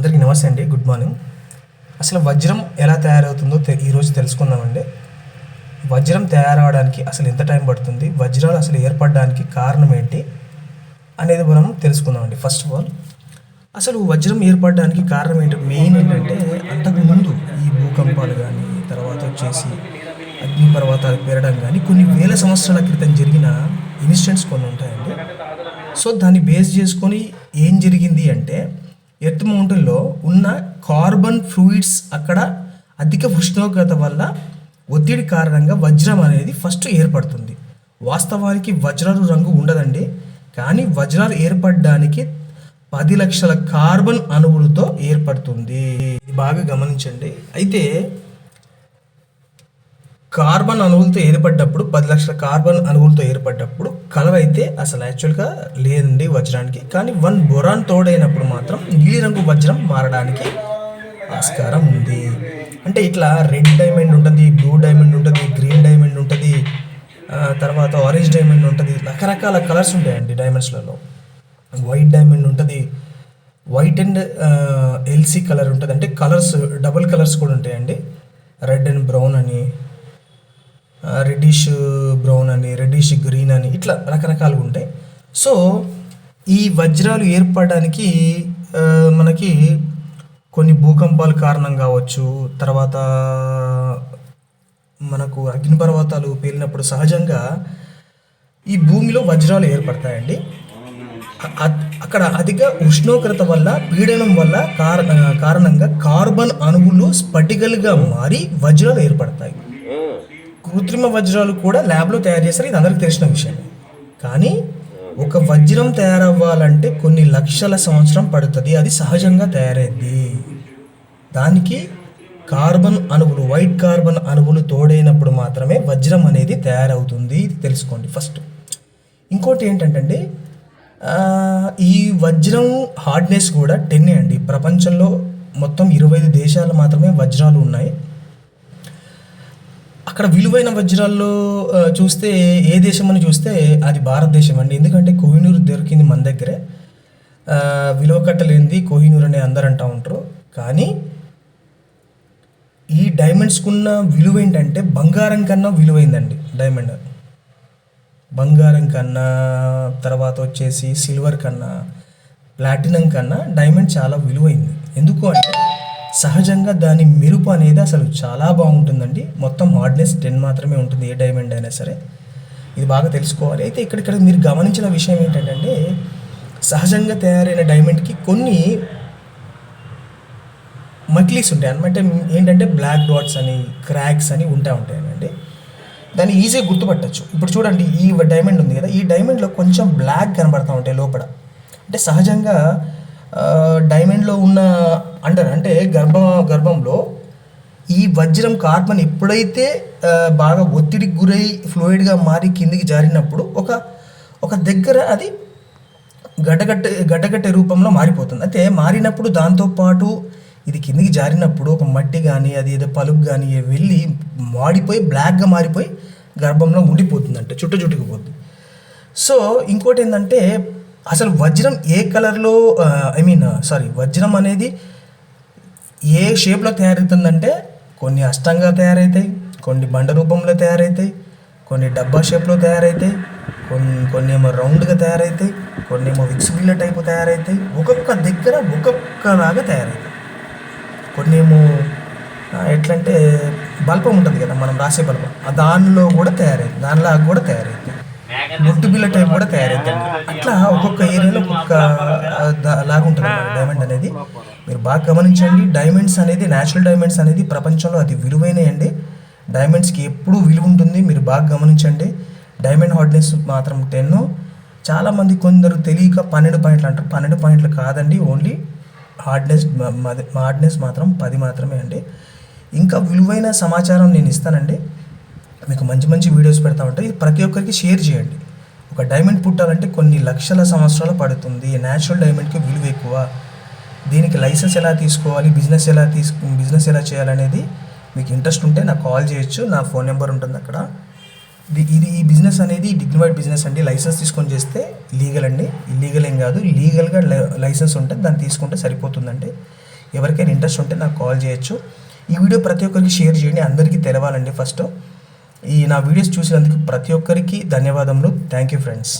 అందరికీ నమస్తే అండి. Good morning. అసలు వజ్రం ఎలా తయారవుతుందో తె- ఈరోజు తెలుసుకుందామండి. వజ్రం తయారవడానికి అసలు ఎంత టైం పడుతుంది? వజ్రాలు అసలు ఏర్పడడానికి కారణం ఏంటి? అనేది మనం తెలుసుకుందామండి. ఫస్ట్ ఆఫ్ ఆల్ అసలు వజ్రం ఏర్పడడానికి కారణం ఏంటి? మెయిన్ ఏంటంటే అంతకు ముందు ఈ భూకంపాలు కానీ తర్వాత వచ్చేసి అగ్ని పర్వతాలు పేరడం కానీ కొన్ని వేల సంవత్సరాల క్రితం జరిగిన ఇన్సిడెంట్స్ కొన్ని ఉంటాయండి. సో దాన్ని బేస్ చేసుకొని ఏం జరిగింది అంటే ఎర్త్ మౌంటైన్లో ఉన్న కార్బన్ ఫ్లూయిడ్స్ అక్కడ అధిక ఉష్ణోగ్రత వల్ల ఒత్తిడి కారణంగా వజ్రం అనేది ఫస్ట్ ఏర్పడుతుంది. వాస్తవానికి వజ్రాలు రంగు ఉండదండి. కానీ వజ్రాలు ఏర్పడడానికి పది లక్షల కార్బన్ అణువులతో ఏర్పడుతుంది. బాగా గమనించండి. అయితే కార్బన్ అణువులతో ఏర్పడ్డప్పుడు పది లక్షల కార్బన్ అణువులతో ఏర్పడ్డప్పుడు కలర్ అయితే అసలు యాక్చువల్గా లేదండి వజ్రానికి. కానీ వన్ బొరాన్ తోడైనప్పుడు మాత్రం నీలిరంగు వజ్రం మారడానికి ఆస్కారం ఉంది. అంటే ఇట్లా రెడ్ డైమండ్ ఉంటుంది బ్లూ డైమండ్ ఉంటుంది గ్రీన్ డైమండ్ ఉంటుంది తర్వాత ఆరెంజ్ డైమండ్ ఉంటుంది రకరకాల కలర్స్ ఉంటాయండి డైమండ్స్లలో. వైట్ డైమండ్ ఉంటుంది వైట్ అండ్ ఎల్సీ కలర్ ఉంటుంది. అంటే కలర్స్ డబుల్ కలర్స్ కూడా ఉంటాయండి. రెడ్ అండ్ బ్రౌన్ అని రెడ్డిష్ బ్రౌన్ అని రెడ్డిష్ గ్రీన్ అని ఇట్లా రకరకాలుగా ఉంటాయి. సో ఈ వజ్రాలు ఏర్పడడానికి మనకి కొన్ని భూకంపాలు కారణం కావచ్చు తర్వాత మనకు అగ్నిపర్వతాలు పేలినప్పుడు సహజంగా ఈ భూమిలో వజ్రాలు ఏర్పడతాయండి. అక్కడ అధిక ఉష్ణోగ్రత వల్ల పీడనం వల్ల కారణ కారణంగా కార్బన్ అణువులు స్ఫటికలుగా మారి వజ్రాలు ఏర్పడతాయి. కృత్రిమ వజ్రాలు కూడా ల్యాబ్లో తయారు చేస్తారు. ఇది అందరికీ తెలిసిన విషయం. కానీ ఒక వజ్రం తయారవ్వాలంటే కొన్ని లక్షల సంవత్సరం పడుతుంది. అది సహజంగా తయారైద్ది. దానికి కార్బన్ అణువులు వైట్ కార్బన్ అణువులు తోడైనప్పుడు మాత్రమే వజ్రం అనేది తయారవుతుంది. ఇది తెలుసుకోండి ఫస్ట్. ఇంకోటి ఏంటంటే ఈ వజ్రం హార్డ్నెస్ కూడా టెన్నే అండి. ప్రపంచంలో మొత్తం ఇరవై ఐదు దేశాలు మాత్రమే వజ్రాలు ఉన్నాయి. అక్కడ విలువైన వజ్రాల్లో చూస్తే ఏ దేశం అని చూస్తే అది భారతదేశం అండి. ఎందుకంటే కోహినూర్ దొరికింది మన దగ్గరే. విలువ కట్టలేనిది కోహినూర్ అని అందరు అంటూ ఉంటారు. కానీ ఈ డైమండ్స్కున్న విలువ ఏంటంటే బంగారం కన్నా విలువైందండి డైమండ్ బంగారం కన్నా తర్వాత వచ్చేసి సిల్వర్ కన్నా ప్లాటినం కన్నా డైమండ్ చాలా విలువైంది. ఎందుకు అంటే సహజంగా దాని మెరుపు అనేది అసలు చాలా బాగుంటుందండి. మొత్తం హార్డ్నెస్ టెన్ మాత్రమే ఉంటుంది ఏ డైమండ్ అయినా సరే. ఇది బాగా తెలుసుకోవాలి. అయితే ఇక్కడ ఇక్కడ మీరు గమనించిన విషయం ఏంటంటే సహజంగా తయారైన డైమండ్కి కొన్ని మక్లీస్ ఉంటాయి. అనమాట ఏంటంటే బ్లాక్ డాట్స్ అని క్రాక్స్ అని ఉంటా ఉంటాయనండి దాన్ని ఈజీగా గుర్తుపట్టచ్చు. ఇప్పుడు చూడండి ఈ డైమండ్ ఉంది కదా ఈ డైమండ్లో కొంచెం బ్లాక్ కనబడతా ఉంటాయి లోపల. అంటే సహజంగా డైమండ్లో ఉన్న అంటారు. అంటే గర్భ గర్భంలో ఈ వజ్రం కార్బన్ ఎప్పుడైతే బాగా ఒత్తిడికి గురై ఫ్లూయిడ్గా మారి కిందికి జారినప్పుడు ఒక ఒక దగ్గర అది గడ్డగట్టే గడ్డగట్టే రూపంలో మారిపోతుంది. అయితే మారినప్పుడు దాంతోపాటు ఇది కిందికి జారినప్పుడు ఒక మట్టి కానీ అది ఏదో పలుపు కానీ వెళ్ళి మాడిపోయి బ్లాక్గా మారిపోయి గర్భంలో ఉండిపోతుంది అంటే చుట్టుకుపోతుంది సో ఇంకోటి ఏంటంటే అసలు వజ్రం ఏ కలర్లో ఐ మీన్ సారీ వజ్రం అనేది ఏ షేప్లో తయారవుతుందంటే కొన్ని అష్టంగా తయారవుతాయి కొన్ని బండ రూపంలో తయారవుతాయి కొన్ని డబ్బా షేప్లో తయారవుతాయి కొన్ని కొన్ని ఏమో రౌండ్గా తయారవుతాయి కొన్ని ఏమో విక్స్ టైపు తయారవుతాయి ఒక్కొక్క దగ్గర ఒక్కొక్కలాగా తయారవుతాయి కొన్ని ఏమో ఎట్లంటే బల్పం ఉంటుంది కదా మనం రాసే బల్పం ఆ దానిలో కూడా తయారైంది దానిలాగా కూడా తయారైంది బొట్టు బిల్ల టైప్ కూడా తయారైంది అట్లా ఒక్కొక్క ఏరియాలో ఒక్కొక్క దా- లాగా ఉంటుంది డైమండ్ అనేది. మీరు బాగా గమనించండి. డైమండ్స్ అనేది న్యాచురల్ డైమండ్స్ అనేది ప్రపంచంలో అతి విలువైనయండి. డైమండ్స్కి ఎప్పుడూ విలువ ఉంటుంది. మీరు బాగా గమనించండి. డైమండ్ హార్డ్నెస్ మాత్రం టెన్ చాలామంది కొందరు తెలియక పన్నెండు పాయింట్లు అంటారు. పన్నెండు పాయింట్లు కాదండి. ఓన్లీ హార్డ్నెస్ హార్డ్నెస్ మాత్రం పది మాత్రమే అండి. ఇంకా విలువైన సమాచారం నేను ఇస్తానండి. మీకు మంచి మంచి వీడియోస్ పెడతా ఉంటాయి ప్రతి ఒక్కరికి షేర్ చేయండి. ఒక డైమండ్ పుట్టాలంటే కొన్ని లక్షల సంవత్సరాలు పడుతుంది. న్యాచురల్ డైమండ్కి విలువ ఎక్కువ. దీనికి లైసెన్స్ ఎలా తీసుకోవాలి బిజినెస్ ఎలా తీసుకు బిజినెస్ ఎలా చేయాలనేది మీకు ఇంట్రెస్ట్ ఉంటే నాకు కాల్ చేయొచ్చు నా ఫోన్ నెంబర్ ఉంటుంది అక్కడ. ఇది ఇది ఈ బిజినెస్ అనేది డిగ్నిఫైడ్ బిజినెస్ అండి. లైసెన్స్ తీసుకొని చేస్తే లీగల్ అండి. ఇల్లీగల్ ఏం కాదు. లీగల్గా లైసెన్స్ ఉంటే దాన్ని తీసుకుంటే సరిపోతుందండి. ఎవరికైనా ఇంట్రెస్ట్ ఉంటే నాకు కాల్ చేయొచ్చు. ఈ వీడియో ప్రతి ఒక్కరికి షేర్ చేయండి. అందరికీ తెలవాలండి ఫస్ట్. ఈ నా వీడియోస్ చూసినందుకు ప్రతి ఒక్కరికి ధన్యవాదములు. Thank you friends.